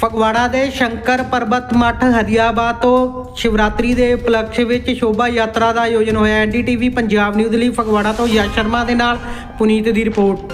ਫਗਵਾੜਾ ਦੇ ਸ਼ੰਕਰ ਪਰਬਤ ਮੱਠ ਹਰੀਆਬਾਦ ਤੋਂ ਸ਼ਿਵਰਾਤਰੀ ਦੇ ਉਪਲਕਸ਼ ਵਿੱਚ ਸ਼ੋਭਾ ਯਾਤਰਾ ਦਾ ਆਯੋਜਨ ਹੋਇਆ। ਐਨਡੀਟੀਵੀ ਪੰਜਾਬ ਨਿਊਜ਼ ਲਈ ਫਗਵਾੜਾ ਤੋਂ ਯਸ਼ ਸ਼ਰਮਾ ਦੇ ਨਾਲ ਪੁਨੀਤ ਦੀ ਰਿਪੋਰਟ।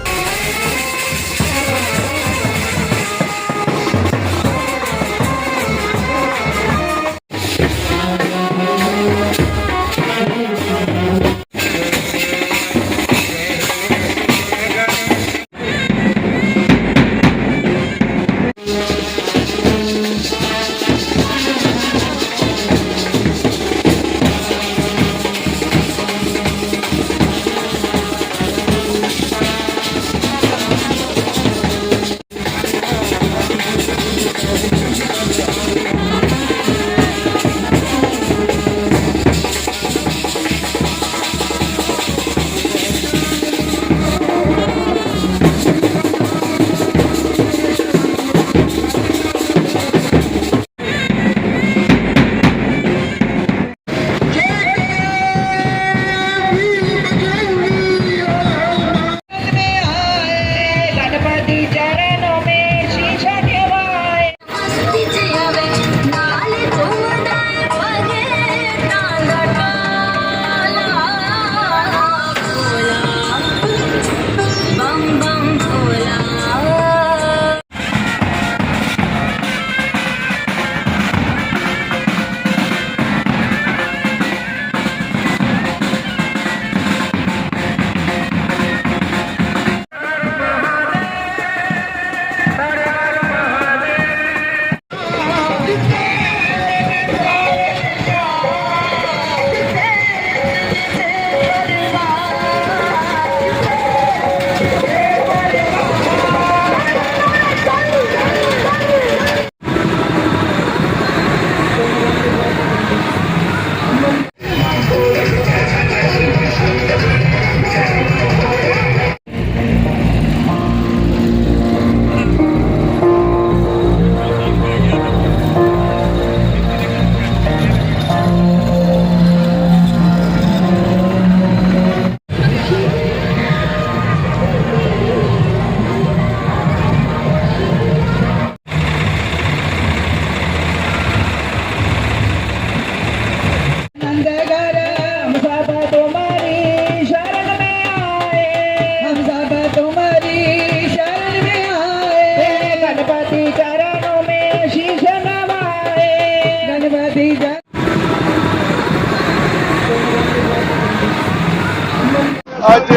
ਅੱਜ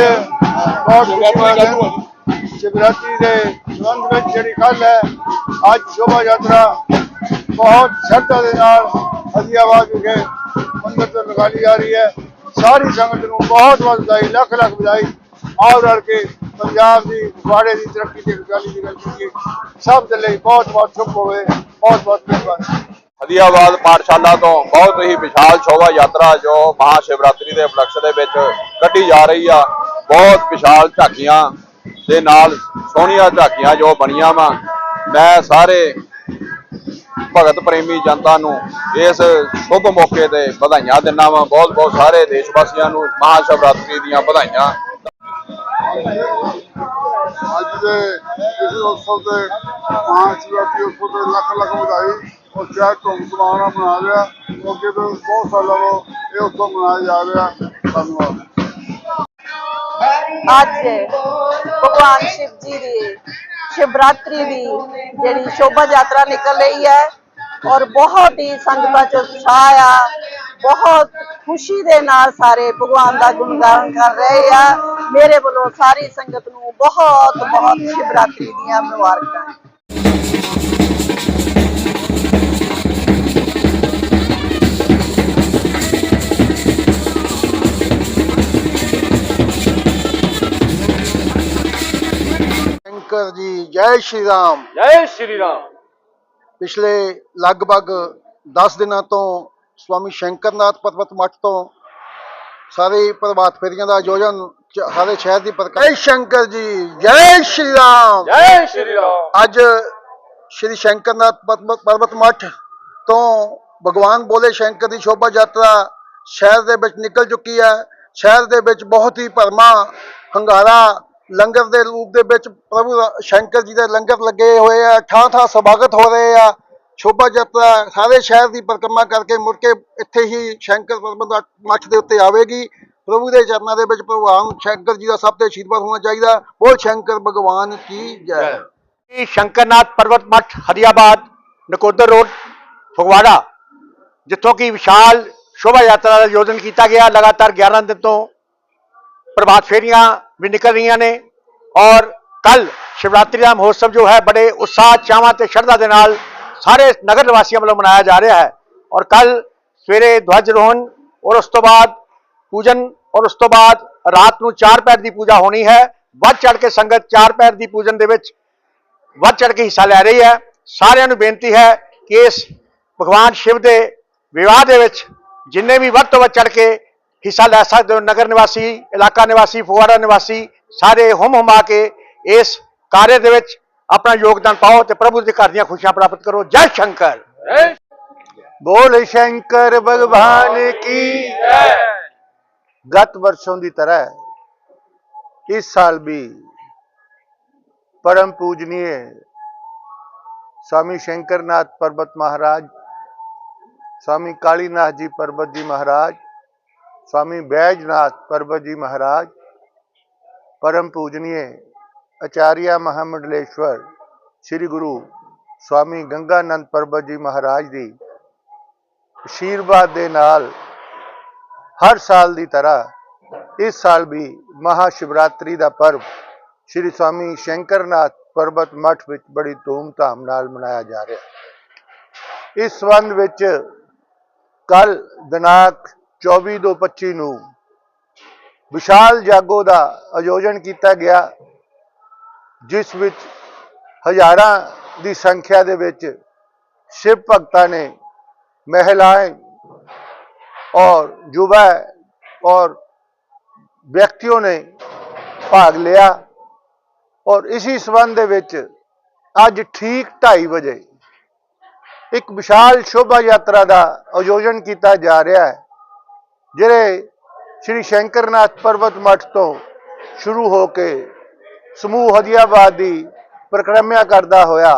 ਬਹੁਤ ਸ਼ੁਕਰ ਹੈ ਸ਼ਿਵਰਾਤਰੀ ਦੇ ਸੰਬੰਧ ਵਿੱਚ ਜਿਹੜੀ ਕੱਲ ਹੈ ਅੱਜ ਸ਼ੋਭਾ ਯਾਤਰਾ ਬਹੁਤ ਸ਼ਰਧਾ ਦੇ ਨਾਲ ਹਰੀਆਬਾਦ ਵਿਖੇ ਮੰਦਿਰ ਤੋਂ ਨਿਕਾਲੀ ਜਾ ਰਹੀ ਹੈ। ਸਾਰੀ ਸੰਗਤ ਨੂੰ ਬਹੁਤ ਬਹੁਤ ਵਧਾਈ, ਲੱਖ ਲੱਖ ਵਧਾਈ। ਆਓ ਰਲ ਕੇ ਪੰਜਾਬ ਦੀ ਫਗਵਾੜੇ ਦੀ ਤਰੱਕੀ ਦੀ ਖੁਸ਼ਹਾਲੀ ਦੀ ਗੱਲ ਕਰੀਏ। ਸਭ ਦੇ ਲਈ ਬਹੁਤ ਬਹੁਤ ਸ਼ੁਭ ਹੋਵੇ, ਬਹੁਤ ਬਹੁਤ ਮਿਹਰਬਾਨੀ। ਹਦੀਆਬਾਦ ਪਾਠਸ਼ਾਲਾ ਤੋਂ ਬਹੁਤ ਹੀ ਵਿਸ਼ਾਲ ਸ਼ੋਭਾ ਯਾਤਰਾ ਜੋ ਮਹਾ ਸ਼ਿਵਰਾਤਰੀ ਦੇ ਉਪਲਕਸ਼ ਦੇ ਵਿੱਚ ਕੱਢੀ ਜਾ ਰਹੀ ਆ। ਬਹੁਤ ਵਿਸ਼ਾਲ ਝਾਕੀਆਂ ਦੇ ਨਾਲ ਸੋਹਣੀਆਂ ਝਾਕੀਆਂ ਜੋ ਬਣੀਆਂ ਵਾ। ਮੈਂ ਸਾਰੇ ਭਗਤ ਪ੍ਰੇਮੀ ਜਨਤਾ ਨੂੰ ਇਸ ਸ਼ੁਭ ਮੌਕੇ ਤੇ ਵਧਾਈਆਂ ਦਿੰਦਾ ਵਾਂ। ਬਹੁਤ ਬਹੁਤ ਸਾਰੇ ਦੇਸ਼ ਵਾਸੀਆਂ ਨੂੰ ਮਹਾ ਸ਼ਿਵਰਾਤਰੀ ਦੀਆਂ ਵਧਾਈਆਂ। ਅੱਜ ਦੇ ਇਸ ਉਤਸਵ ਤੇ ਮਹਾਸ਼ਿਵਰਾਤਰੀ ਉਤਸਵ ਤੇ ਲੱਖ ਲੱਖ ਵਧਾਈ ਔਰ ਸ਼ਹਿਰ ਧੂਮ ਧਮਾਮ ਨਾਲ ਮਨਾ ਰਿਹਾ ਕਿਉਂਕਿ ਤੋਂ ਬਹੁਤ ਸਾਲਾਂ ਤੋਂ ਇਹ ਉਤਸਵ ਮਨਾਇਆ ਜਾ ਰਿਹਾ। ਧੰਨਵਾਦ। ਅੱਜ ਭਗਵਾਨ ਸ਼ਿਵ ਜੀ ਦੀ ਸ਼ਿਵਰਾਤਰੀ ਦੀ ਜਿਹੜੀ ਸ਼ੋਭਾ ਯਾਤਰਾ ਨਿਕਲ ਰਹੀ ਹੈ ਔਰ ਬਹੁਤ ਹੀ ਸੰਗਤਾਂ ਚ ਉਤਸ਼ਾਹ ਆ। ਬਹੁਤ ਖੁਸ਼ੀ ਦੇ ਨਾਲ ਸਾਰੇ ਭਗਵਾਨ ਦਾ ਗੁਣਗਾਨ ਕਰ ਰਹੇ ਆ। ਮੇਰੇ ਵੱਲੋਂ ਸਾਰੀ ਸੰਗਤ ਨੂੰ ਬਹੁਤ ਬਹੁਤ ਸ਼ਿਵਰਾਤਰੀ ਦੀਆਂ ਮੁਬਾਰਕਾਂ। ਸ਼ੰਕਰ ਜੀ ਜੈ ਸ਼੍ਰੀ ਰਾਮ। ਜੈ ਸ਼੍ਰੀ ਰਾਮ। ਪਿਛਲੇ ਲਗਭਗ 10 ਦਿਨਾਂ ਤੋਂ ਸਵਾਮੀ ਸ਼ੰਕਰਨਾਥ ਪਰਬਤ ਮੱਠ ਤੋਂ ਸਾਰੇ ਪ੍ਰਭਾਤ ਫੇਰੀਆਂ ਦਾ ਆਯੋਜਨ ਸਾਰੇ ਸ਼ਹਿਰ ਦੀ ਪ੍ਰਕਾਸ਼ ਜੈ ਸ਼ੰਕਰ ਜੀ ਜੈ ਸ਼੍ਰੀ ਰਾਮ। ਜੈ ਸ਼੍ਰੀ ਰਾਮ। ਅੱਜ ਸ਼੍ਰੀ ਸ਼ੰਕਰਨਾਥ ਪਰਬਤ ਪਰਬਤ ਮੱਠ ਤੋਂ ਭਗਵਾਨ ਬੋਲੇ ਸ਼ੰਕਰ ਦੀ ਸ਼ੋਭਾ ਯਾਤਰਾ ਸ਼ਹਿਰ ਦੇ ਵਿੱਚ ਨਿਕਲ ਚੁੱਕੀ ਹੈ। ਸ਼ਹਿਰ ਦੇ ਵਿੱਚ ਬਹੁਤ ਹੀ ਭਰਮਾ ਹੰਗਾਰਾ ਲੰਗਰ ਦੇ ਰੂਪ ਦੇ ਵਿੱਚ ਪ੍ਰਭੂ ਦਾ- ਸ਼ੰਕਰ ਜੀ ਦੇ ਲੰਗਰ ਲੱਗੇ ਹੋਏ ਆ ਥਾਂ ਥਾਂ ਸਵਾਗਤ ਹੋ ਰਹੇ ਆ ਸ਼ੋਭਾ ਯਾਤਰਾ ਸਾਰੇ ਸ਼ਹਿਰ ਦੀ ਪਰਿਕਰਮਾ ਕਰਕੇ ਮੁੜ ਕੇ ਇੱਥੇ ਹੀ ਸ਼ੰਕਰ ਪਰਬਤ ਮੱਠ ਦੇ ਉੱਤੇ ਆਵੇਗੀ। ਪ੍ਰਭੂ ਦੇ ਚਰਨਾਂ ਦੇ ਵਿੱਚ ਭਗਵਾਨ ਸ਼ੰਕਰ ਜੀ ਦਾ ਸਭ ਤੇ ਆਸ਼ੀਰਵਾਦ ਹੋਣਾ ਚਾਹੀਦਾ। ਬੋਲ ਸ਼ੰਕਰ ਭਗਵਾਨ ਕੀ ਜੈ। ਇਹ ਸ਼ੰਕਰਨਾਥ ਪਰਬਤ ਮੱਠ ਹਰੀਆਬਾਦ ਨਕੋਦਰ ਰੋਡ ਫਗਵਾੜਾ ਜਿੱਥੋਂ ਕਿ ਵਿਸ਼ਾਲ ਸ਼ੋਭਾ ਯਾਤਰਾ ਦਾ ਆਯੋਜਨ ਕੀਤਾ ਗਿਆ। ਲਗਾਤਾਰ 11 ਦਿਨ ਤੋਂ ਪ੍ਰਭਾਤ ਫੇਰੀਆਂ ਵੀ ਨਿਕਲ ਰਹੀਆਂ ਨੇ ਔਰ ਕੱਲ ਸ਼ਿਵਰਾਤਰੀ ਦਾ ਮਹੋਤਸਵ ਜੋ ਹੈ ਬੜੇ ਉਤਸ਼ਾਹ ਚਾਵਾਂ ਤੇ ਸ਼ਰਧਾ ਦੇ ਨਾਲ ਸਾਰੇ ਨਗਰ ਨਿਵਾਸੀਆਂ ਵੱਲੋਂ ਮਨਾਇਆ ਜਾ ਰਿਹਾ ਹੈ ਔਰ ਕੱਲ ਸਵੇਰੇ ਧਵਜ ਰੋਹਣ ਔਰ ਉਸ ਤੋਂ ਬਾਅਦ ਪੂਜਨ ਔਰ ਉਸ ਤੋਂ ਬਾਅਦ ਰਾਤ ਨੂੰ ਚਾਰ ਪੈਰ ਦੀ ਪੂਜਾ ਹੋਣੀ ਹੈ ਵੱਧ ਚੜ ਕੇ ਸੰਗਤ ਚਾਰ ਪੈਰ ਦੀ ਪੂਜਨ ਦੇ ਵਿੱਚ ਵੱਧ ਚੜ ਕੇ ਹਿੱਸਾ ਲੈ ਰਹੀ ਹੈ ਸਾਰਿਆਂ ਨੂੰ ਬੇਨਤੀ ਹੈ ਕਿ ਇਸ ਭਗਵਾਨ ਸ਼ਿਵ ਦੇ ਵਿਵਾਹ ਦੇ ਵਿੱਚ ਜਿੰਨੇ ਵੀ ਵੱਧ ਤੋਂ ਵੱਧ ਚੜ ਕੇ ਹਿੱਸਾ ਲੈ ਸਕਦੇ ਹੋ ਨਗਰ ਨਿਵਾਸੀ ਇਲਾਕਾ ਨਿਵਾਸੀ ਫਗਵਾੜਾ ਨਿਵਾਸੀ ਸਾਰੇ ਹੁਮ ਹੁਮਾ ਕੇ ਇਸ ਕਾਰਜ ਦੇ ਵਿੱਚ ਆਪਣਾ ਯੋਗਦਾਨ ਪਾਓ ਤੇ ਪ੍ਰਭੂ ਦੇ ਘਰ ਦੀਆਂ ਖੁਸ਼ੀਆਂ ਪ੍ਰਾਪਤ ਕਰੋ ਜੈ ਸ਼ੰਕਰ बोल शंकर भगवान की गत वर्षों की तरह इस साल भी परम पूजनीय स्वामी शंकरनाथ पर्वत महाराज स्वामी कालीनाथ जी पर्वत जी महाराज स्वामी बैजनाथ पर्वत जी महाराज परम पूजनीय आचार्य महामंडलेश्वर श्री गुरु स्वामी गंगानंद पर्वत जी महाराज ਦੀ ਆਸ਼ੀਰਵਾਦ ਦੇ ਨਾਲ ਹਰ ਸਾਲ ਦੀ ਤਰ੍ਹਾਂ ਇਸ ਸਾਲ ਵੀ ਮਹਾ ਸ਼ਿਵਰਾਤਰੀ ਦਾ ਪਰਵ ਸ੍ਰੀ ਸਵਾਮੀ ਸ਼ੰਕਰਨਾਥ ਪਰਬਤ ਮੱਠ ਵਿੱਚ ਬੜੀ ਧੂਮ-ਧਾਮ ਨਾਲ ਮਨਾਇਆ ਜਾ ਰਿਹਾ ਹੈ ਇਸ ਸੰਬੰਧ ਵਿੱਚ ਕੱਲ ਦਿਨਾਂਕ 24 ਤੋਂ 25 ਨੂੰ ਵਿਸ਼ਾਲ ਜਾਗੋ ਦਾ ਆਯੋਜਨ ਕੀਤਾ ਗਿਆ, ਜਿਸ ਵਿੱਚ ਹਜ਼ਾਰਾਂ ਦੀ ਸੰਖਿਆ ਦੇ ਵਿੱਚ ਸ਼ਿਵ ਭਗਤਾਂ ਨੇ ਮਹਿਲਾएं ਔਰ ਯੁਵਾ ਔਰ ਵਿਅਕਤੀਆਂ ਨੇ ਭਾਗ ਲਿਆ ਔਰ ਇਸੇ ਸਬੰਧ ਦੇ ਵਿੱਚ ਅੱਜ ਠੀਕ 2:30 ਵਜੇ ਇੱਕ ਵਿਸ਼ਾਲ ਸ਼ੋਭਾ ਯਾਤਰਾ ਦਾ ਆਯੋਜਨ ਕੀਤਾ ਜਾ ਰਿਹਾ ਹੈ। ਜਿਹੜੇ ਸ਼੍ਰੀ ਸ਼ੰਕਰਨਾਥ ਪਰਬਤ ਮੱਠ ਤੋਂ ਸ਼ੁਰੂ ਹੋ ਕੇ ਸਮੂਹ ਹਦੀਆਬਾਦ ਦੀ ਪਰਿਕਰਮਾ ਕਰਦਾ ਹੋਇਆ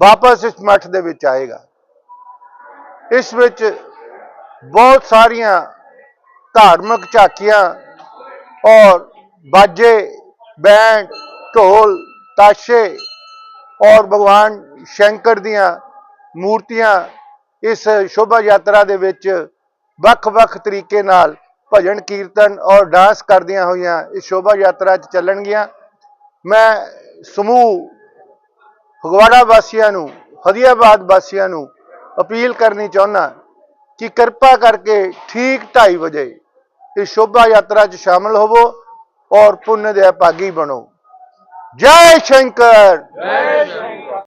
ਵਾਪਸ ਇਸ ਮੱਠ ਦੇ ਵਿੱਚ ਆਏਗਾ। ਇਸ ਵਿੱਚ ਬਹੁਤ ਸਾਰੀਆਂ ਧਾਰਮਿਕ ਝਾਕੀਆਂ ਔਰ ਬਾਜੇ, ਬੈਂਡ, ਢੋਲ, ਤਾਸ਼ੇ ਔਰ ਭਗਵਾਨ ਸ਼ੰਕਰ ਦੀਆਂ ਮੂਰਤੀਆਂ ਇਸ ਸ਼ੋਭਾ ਯਾਤਰਾ ਦੇ ਵਿੱਚ ਵੱਖ-ਵੱਖ ਤਰੀਕੇ ਨਾਲ ਭਜਨ, ਕੀਰਤਨ ਔਰ ਡਾਂਸ ਕਰਦੀਆਂ ਹੋਈਆਂ ਇਸ ਸ਼ੋਭਾ ਯਾਤਰਾ 'ਚ ਚੱਲਣਗੀਆਂ। ਮੈਂ ਸਮੂਹ ਫਗਵਾੜਾ ਵਾਸੀਆਂ ਨੂੰ, ਹਦੀਆਬਾਦ ਵਾਸੀਆਂ ਨੂੰ ਅਪੀਲ ਕਰਨੀ ਚਾਹੁੰਦਾ ਕਿ ਕਿਰਪਾ ਕਰਕੇ ਠੀਕ 2:30 ਵਜੇ ਇਸ ਸ਼ੋਭਾ ਯਾਤਰਾ 'ਚ ਸ਼ਾਮਲ ਹੋਵੋ ਔਰ ਪੁੰਨ ਦੇ ਭਾਗੀ ਬਣੋ। ਜੈ ਸ਼ੰਕਰ!